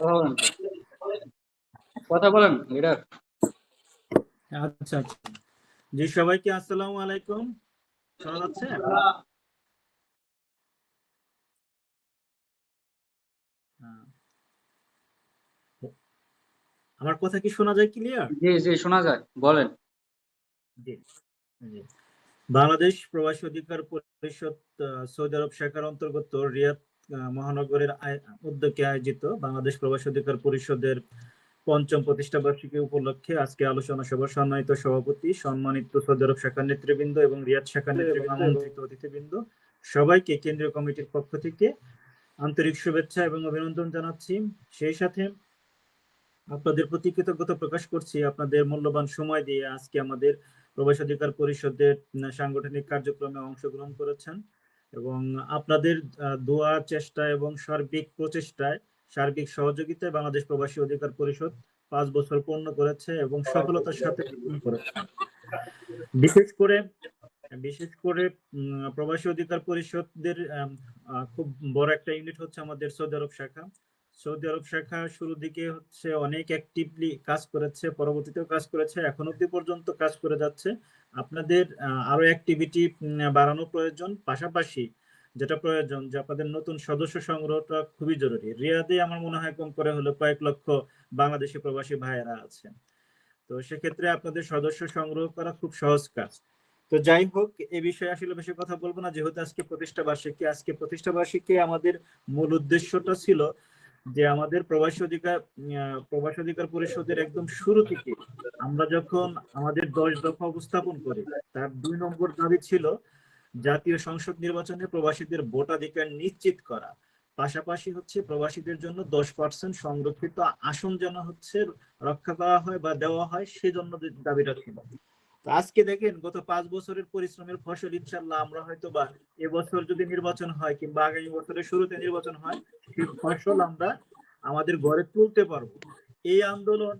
কথা বলেন। কথা বলেন লিডার আচ্ছা আচ্ছা। জি সবাইকে আসসালামু আলাইকুম। শোনা যাচ্ছে? হ্যাঁ। আমার কথা কি শোনা যায় ক্লিয়ার জি জি শোনা যায়। বলেন। জি জি। বাংলাদেশ প্রবাসী অধিকার পরিষদ সৌদি আরব শাখার অন্তর্গত রিয়াদ মহানগরের উদ্যোগে আয়োজিত বাংলাদেশ প্রবাসী অধিকার পরিষদের পঞ্চম প্রতিষ্ঠা বার্ষিকী উপলক্ষে আজকে আলোচনা সভা সম্মানিত সভাপতি, সম্মানিত সৌদি শাখার নেতৃবৃন্দ এবং রিয়াদ শাখার আমন্ত্রিত অতিথিবৃন্দ, সবাইকে কেন্দ্রীয় কমিটির পক্ষ থেকে আন্তরিক শুভেচ্ছা এবং অভিনন্দন জানাচ্ছি। সেই সাথে আপনাদের প্রতি কৃতজ্ঞতা প্রকাশ করছি। আপনাদের মূল্যবান সময় দিয়ে আজকে আমাদের প্রবাসী অধিকার পরিষদের সাংগঠনিক কার্যক্রমে অংশগ্রহণ করেছেন। এবং আপনাদের দোয়া, চেষ্টা এবং সার্বিক প্রচেষ্টায়, সার্বিক সহযোগিতায় বাংলাদেশ প্রবাসী অধিকার পরিষদ পাঁচ বছর পূর্ণ করেছে এবং সফলতার সাথে বিশেষ করে বিশেষ করে প্রবাসী অধিকার পরিষদের খুব বড় একটা ইউনিট হচ্ছে আমাদের সৌদি আরব শাখা। সৌদি আরব শাখা শুরুর দিকে হচ্ছে অনেক অ্যাক্টিভলি কাজ করেছে, পরবর্তীতেও কাজ করেছে, এখন অব্দি পর্যন্ত কাজ করে যাচ্ছে। আপনাদের আরও অ্যাক্টিভিটি বাড়ানো প্রয়োজন। পাশাপাশি যেটা প্রয়োজন যে আপনাদের নতুন সদস্য সংগ্রহটা খুবই জরুরি। রিয়াদে আমার মনে হয় কম করে হলো কয়েক লক্ষ বাংলাদেশি প্রবাসী ভাইয়েরা আছে তো সেক্ষেত্রে আপনাদের সদস্য সংগ্রহ করা খুব সহজ কাজ। তো যাই হোক, এ বিষয়ে আসলে বেশি কথা বলব না। যেহেতু আজকে প্রতিষ্ঠা বার্ষিকী আজকে প্রতিষ্ঠা বার্ষিকী আমাদের মূল উদ্দেশ্যটা ছিল যে আমাদের প্রবাসী অধিকার প্রবাসী অধিকার পরিষদের একদম শুরু থেকে আমরা যখন আমাদের দশ দফা উপস্থাপন করি, তার দুই নম্বর দাবি ছিল জাতীয় সংসদ নির্বাচনে প্রবাসীদের ভোটাধিকার নিশ্চিত করা। পাশাপাশি হচ্ছে প্রবাসীদের জন্য দশ পার্সেন্ট সংরক্ষিত আসন যেন হচ্ছে রক্ষা করা হয় বা দেওয়া হয়, সেজন্য দাবিটা ছিল। আজকে দেখেন গত পাঁচ বছরের পরিশ্রমের ফসল ইনশাল্লাহ আমরা হয়তো বা এবছর যদি নির্বাচন হয় কিংবা আগামী বছরের শুরুতে নির্বাচন হয়, সেই ফসল আমরা আমাদের ঘরে তুলতে পারব। এই আন্দোলন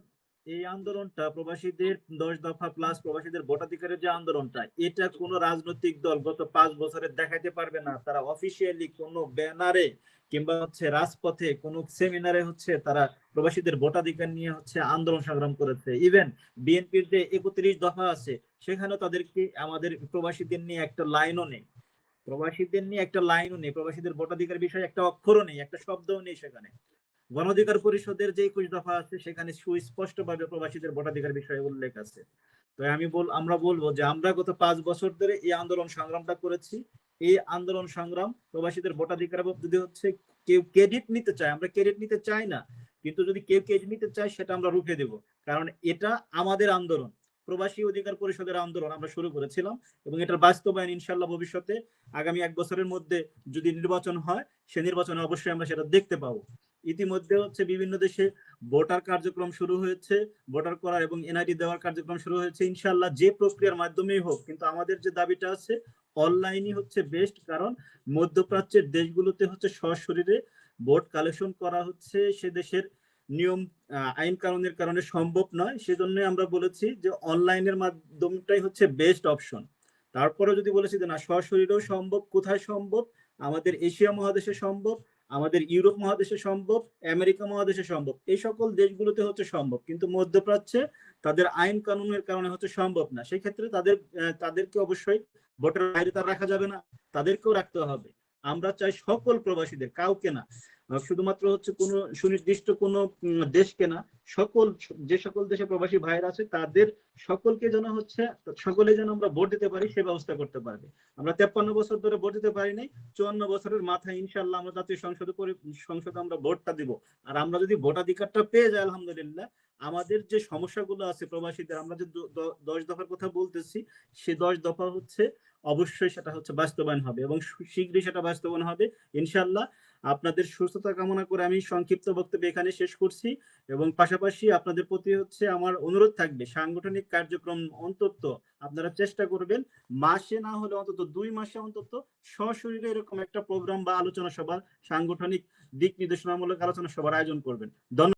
এই আন্দোলনটা প্রবাসীদের দশ দফা প্লাস প্রবাসীদের ভোটাধিকারের যে আন্দোলনটা, এটা কোনো রাজনৈতিক দল গত পাঁচ বছরে দেখাতে পারবে না। তারা অফিসিয়ালি কোনো ব্যানারে কিংবা হচ্ছে রাজপথে কোনো সেমিনারে হচ্ছে তারা প্রবাসীদের ভোটাধিকার নিয়ে হচ্ছে আন্দোলন সংগ্রাম করেছে। ইভেন বিএনপির যে একত্রিশ দফা আছে সেখানে তাদেরকে আমাদের প্রবাসীদের নিয়ে একটা লাইনও নেই। প্রবাসীদের নিয়ে একটা লাইনও নেই। প্রবাসীদের ভোটাধিকার বিষয়ে একটা অক্ষরও নেই, একটা শব্দও নেই সেখানে। গণ অধিকার পরিষদের যে একুশ দফা আছে, সেখানে সুস্পষ্ট ভাবে প্রবাসীদের ভোটাধিকার বিষয়ে উল্লেখ আছে। তো আমি বল, আমরা বলব যে আমরা গত পাঁচ বছর ধরে এই আন্দোলন সংগ্রামটা করেছি। এই আন্দোলন সংগ্রাম প্রবাসীদের ভোটাধিকার যদি হচ্ছে কেউ ক্রেডিট নিতে চায়, আমরা ক্রেডিট নিতে চাই না, কিন্তু যদি কেউ ক্রেডিট নিতে চায়, সেটা আমরা রুখে দেব। কারণ এটা আমাদের আন্দোলন। প্রবাসী অধিকার পরিষদের আন্দোলন আমরা শুরু করেছিলাম এবং এটার বাস্তবায়ন ইনশাল্লাহ ভবিষ্যতে আগামী এক বছরের মধ্যে যদি নির্বাচন হয়, সে নির্বাচনে অবশ্যই আমরা সেটা দেখতে পাবো। ইতিমধ্যে হচ্ছে বিভিন্ন দেশে ভোটার কার্যক্রম শুরু হয়েছে, ভোটার করা এবং এনআইডি দেওয়ার কার্যক্রম শুরু হয়েছে। ইনশাল্লাহ যে প্রক্রিয়ার মাধ্যমেই হোক, কিন্তু আমাদের যে দাবিটা আছে অনলাইনই হচ্ছে বেস্ট কারণ মধ্যপ্রাচ্যের দেশগুলোতে হচ্ছে সশরীরে ভোট কালেকশন করা হচ্ছে। সে দেশের নিয়ম আইন কানুনের কারণে সম্ভব নয়। সেজন্য আমরা বলেছি যে অনলাইনের মাধ্যমটাই হচ্ছে বেস্ট অপশন তারপরে যদি বলেছি যে না, সশরীরেও সম্ভব, কোথায় সম্ভব? আমাদের এশিয়া মহাদেশে সম্ভব। আমাদের ইউরোপ মহাদেশে সম্ভব, আমেরিকা মহাদেশে সম্ভব। এই সকল দেশগুলোতে হচ্ছে সম্ভব, কিন্তু মধ্যপ্রাচ্যে তাদের আইন কানুনের কারণে হচ্ছে সম্ভব না। সেই ক্ষেত্রে তাদের তাদেরকে অবশ্যই ভোটার বাইরে তার রাখা যাবে না, তাদেরকেও রাখতে হবে। আমরা চাই সকল প্রবাসীদের, কাউকে না। শুধুমাত্র হচ্ছে কোন সুনির্দিষ্ট কোন দেশকে না, সকল, যে সকল দেশে প্রবাসী ভাইরা আছে, তাদের সকলকে যেন হচ্ছে, সকলে যেন আমরা ভোট দিতে পারি, সে ব্যবস্থা করতে পারবে। আমরা তেপ্পান্ন বছর ধরে ভোট দিতে পারি নাই চুয়ান্ন বছরের মাথায় ইনশাল্লাহ আমরা জাতীয় সংসদে পরি- সংসদে আমরা ভোটটা দিব। আর আমরা যদি ভোটাধিকারটা পেয়ে যাই, আলহামদুলিল্লাহ, আমাদের যে সমস্যাগুলো আছে প্রবাসীদের, আমরা যে দশ দফার কথা বলতেছি, সে দশ দফা হচ্ছে, অবশ্যই সেটা হচ্ছে বাস্তবায়ন হবে এবং শীঘ্রই সেটা বাস্তবায়ন হবে ইনশাল্লাহ আপনাদের সুস্থতা কামনা করে আমি সংক্ষিপ্ত বক্তব্য এখানে শেষ করছি এবং পাশাপাশি আপনাদের প্রতি হচ্ছে আমার অনুরোধ থাকবে, সাংগঠনিক কার্যক্রম অন্তত আপনারা চেষ্টা করবেন, মাসে না হলে অন্তত দুই মাসে অন্তত সশরীরে এরকম একটা প্রোগ্রাম বা আলোচনা সভা সাংগঠনিক দিক নির্দেশনামূলক আলোচনা সভার আয়োজন করবেন। ধন্যবাদ।